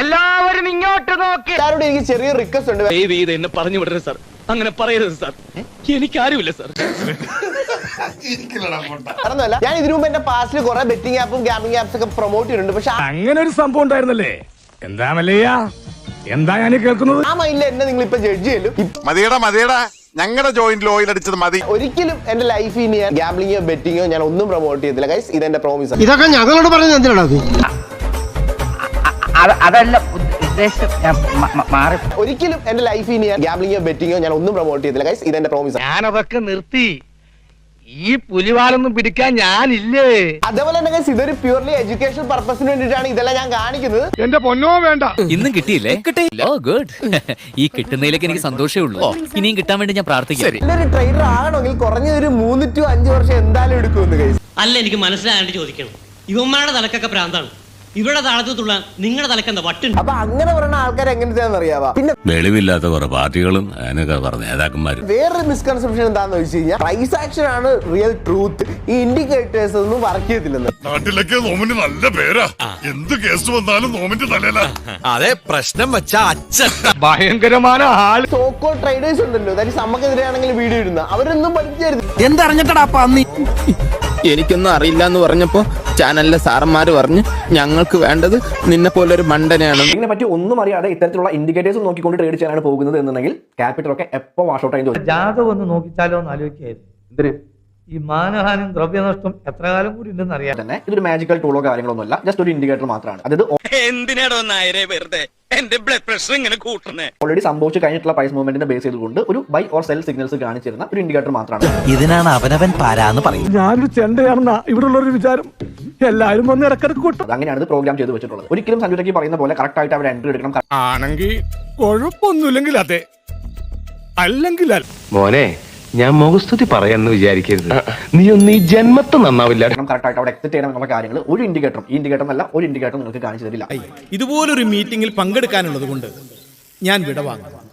എല്ലാവരും ഇങ്ങോട്ട് നോക്കി. എല്ലാവരോടും എനിക്ക് ചെറിയ റിക്വസ്റ്റ് ഉണ്ട്. ദയവ് ചെയ്ത് എന്നെ പറഞ്ഞു വിടരുത് സാർ. അങ്ങനെ പറയരുത് സാർ. എനിക്കാരുമില്ല സാർ. പറഞ്ഞല്ല ഞാൻ ഇതിനു മുമ്പ് എന്റെ പാസ്റ്റിൽ കുറെ ബെറ്റിംഗ് ആപ്പും ഗാമിംഗ് ആപ്സ് ഒക്കെ പ്രൊമോട്ട് ചെയ്തിട്ടുണ്ട്. പക്ഷെ അങ്ങനെ ഒരു സംഭവം ഉണ്ടായിരുന്നല്ലേ? എന്താ മല്ലയ്യ? എന്താ ഞാൻ കേൾക്കുന്നത്? ആ മൈൻഡിൽ എന്നെ നിങ്ങൾ ഇപ്പൊ ജഡ്ജ് ചെയ്യലും മതിയടാ മതിയടാ. ഞങ്ങളുടെ ജോയിന്റിൽ ഓയിൽ അടിച്ചത് മതി. ഒരിക്കലും എന്റെ ലൈഫിൽ ഞാൻ ഗാംബ്ലിങ്ങോ ബെറ്റിങ്ങോ ഞാൻ ഒന്നും പ്രൊമോട്ട് ചെയ്തില്ല. ഗൈസ് ഇതെന്റെ പ്രോമിസ് ഇതൊക്കെ ഞങ്ങളോട് പറഞ്ഞത് എന്തിനാണ് അതല്ല ഉദ്ദേശം മാറി. ഒരിക്കലും എന്റെ ലൈഫിൽ ഇനി ഞാൻ ഗാംബ്ലിങ്ങോ ബെറ്റിങ്ങോ ഞാൻ ഒന്നും പ്രൊമോട്ട് ചെയ്തില്ല. ഗൈസ് ഇതെന്റെ പ്രോമിസ് ഞാനതൊക്കെ നിർത്തി. ഈ പുലിവാലൊന്നും പിടിക്കാൻ ഞാനില്ലേ? അതേപോലെ തന്നെ ഗൈസ് ഇതൊരു പ്യൂർലി എഡ്യൂക്കേഷൻ പർപ്പസിന് വേണ്ടിയിട്ടാണ് ഇതെല്ലാം ഞാൻ കാണിക്കുന്നത്. എന്റെ പൊന്നോ വേണ്ട. ഇന്നും കിട്ടിയില്ലേ? കിട്ടിയില്ല. ഓ ഗുഡ് ഈ കിട്ടുന്നതിലേക്ക് എനിക്ക് സന്തോഷമേ ഉള്ളൂ. ഇനിയും കിട്ടാൻ വേണ്ടി ഞാൻ പ്രാർത്ഥിക്കാം. നല്ലൊരു ട്രെയിനർ ആകണമെങ്കിൽ കുറഞ്ഞൊരു ഒരു മൂന്ന് ടു അഞ്ച് വർഷം എന്തായാലും എടുക്കുമെന്ന് ഗൈസ് അല്ല എനിക്ക് മനസ്സിലായിട്ട് ചോദിക്കണം. ഇവന്മാരുടെ തലക്കൊക്കെ ഭ്രാന്താണ് ഇവരുടെ താളത്തുള്ള നിങ്ങളുടെ തലക്കെന്താ വട്ടുണ്ട് അപ്പൊ അങ്ങനെ പറയുന്ന ആൾക്കാർ എങ്ങനത്തെയാണെന്ന് അറിയാവാ? പിന്നെ വെളിവില്ലാത്ത കുറെ പാർട്ടികളും അതിനൊക്കെ പറഞ്ഞ നേതാക്കന്മാരും. വേറൊരു മിസ്കൺസെപ്ഷൻ എന്താന്ന് വെച്ച് കഴിഞ്ഞാൽ പ്രൈസ് ആക്ഷൻ ആണ് റിയൽ ട്രൂത്ത് ഈ ഇൻഡിക്കേറ്റേഴ്സ് ഒന്നും വർക്ക് ചെയ്തില്ലെന്ന് നാട്ടിലൊക്കെ നോമിന് നല്ല പേരാ. എന്ത് കേസ് വന്നാലും നോമിന്റെ തലയില. അതെ പ്രശ്നം വെച്ച അച്ഛൻ ഭയങ്കരമായ ആൾ സോക്കോ ട്രേഡേഴ്സ് ഉണ്ടല്ലോ. അതായത് നമുക്കെതിരെയാണെങ്കിൽ വീഡിയോ ഇടുന്ന. അവരൊന്നും പഠിക്കരുത് എന്തറിഞ്ഞിട്ടടാ പന്നി എനിക്കൊന്നും അറിയില്ല എന്ന് പറഞ്ഞപ്പോ ചാനലിലെ സാറന്മാർ പറഞ്ഞ് ഞങ്ങൾക്ക് വേണ്ടത് നിന്നെ പോലെ ഒരു മണ്ടനെയാണ്. ഇതിനെ പറ്റി ഒന്നും അറിയാതെ ഇത്തരത്തിലുള്ള ഇൻഡിക്കേറ്റേഴ്സ് നോക്കിക്കൊണ്ട് ട്രേഡ് ചെയ്യാനാണ് പോകുന്നത് എന്നുണ്ടെങ്കിൽ ക്യാപിറ്റൽ ഒക്കെ എപ്പോൾ വാഷ് ഔട്ട് ആയി ജാതകം ഒന്ന് നോക്കിച്ചാലോ എന്ന് ആലോചിക്കായിരുന്നു. ഈ മാനഹാനും ദ്രവ്യനഷ്ടം എത്ര കാലം കൂടി ഉണ്ടെന്ന് അറിയാം. തന്നെ ഇതൊരു മാജിക്കൽ ടൂളോ കാര്യങ്ങളൊന്നും അല്ല ജസ്റ്റ് ഒരു ഇൻഡിക്കേറ്റർ മാത്രമാണ്. അതായത് എന്തിനാടോ നായരെ വെറുതെ? എന്റെ ബ്ലഡ് പ്രഷർ ഇങ്ങനെ കൂട്ടുന്നേ. ഓൾറെഡി സംഭവിച്ചു കഴിഞ്ഞിട്ടുള്ള പ്രൈസ് മൂവ്മെന്റിനെ ബേസ് ചെയ്തുകൊണ്ട് ഒരു ബൈ ഓർ സെൽ സിഗ്നൽസ് കാണിച്ചിരുന്ന ഒരു ഇൻഡിക്കേറ്റർ മാത്രമാണ്. ഇതിനാണ് അവനവൻ പാരാന്ന് പറയുന്നത്. ഞാനൊരു ചെണ്ടയാണെന്നാ ഇവിടെ ഉള്ളൊരു വിചാരം. എല്ലാരും വന്ന് ഇടക്കിടക്ക് കൂട്ടും. അങ്ങനെയാണ് ഇത് പ്രോഗ്രാം ചെയ്ത് വെച്ചിട്ടുള്ളത്. ഒരിക്കലും സഞ്ജുരയ്ക്ക് പറയുന്ന പോലെ കറക്റ്റ് ആയിട്ട് അവരെ എൻട്രി എടുക്കണം. ആണെങ്കിൽ കുഴപ്പമൊന്നുമില്ലെങ്കിൽ അതെ. അല്ലെങ്കിൽ അല്ല മോനെ ഞാൻ മുഖസ്തുതി പറയാന്ന് വിചാരിക്കരുത്. നീ ഒന്ന് ഈ ജന്മത്ത് നന്നാവില്ല. കറക്റ്റ് ആയിട്ട് അവിടെ എക്സിറ്റ് ചെയ്യണം എന്നുള്ള കാര്യങ്ങൾ ഒരു ഇൻഡിക്കേറ്ററും ഈ ഇൻഡിക്കേറ്റർ അല്ല ഒരു ഇൻഡിക്കേറ്റർ നിങ്ങൾക്ക് കാണിച്ചു തരില്ല. ഇതുപോലൊരു മീറ്റിംഗിൽ പങ്കെടുക്കാനുള്ളത് കൊണ്ട് ഞാൻ വിടവാങ്ങും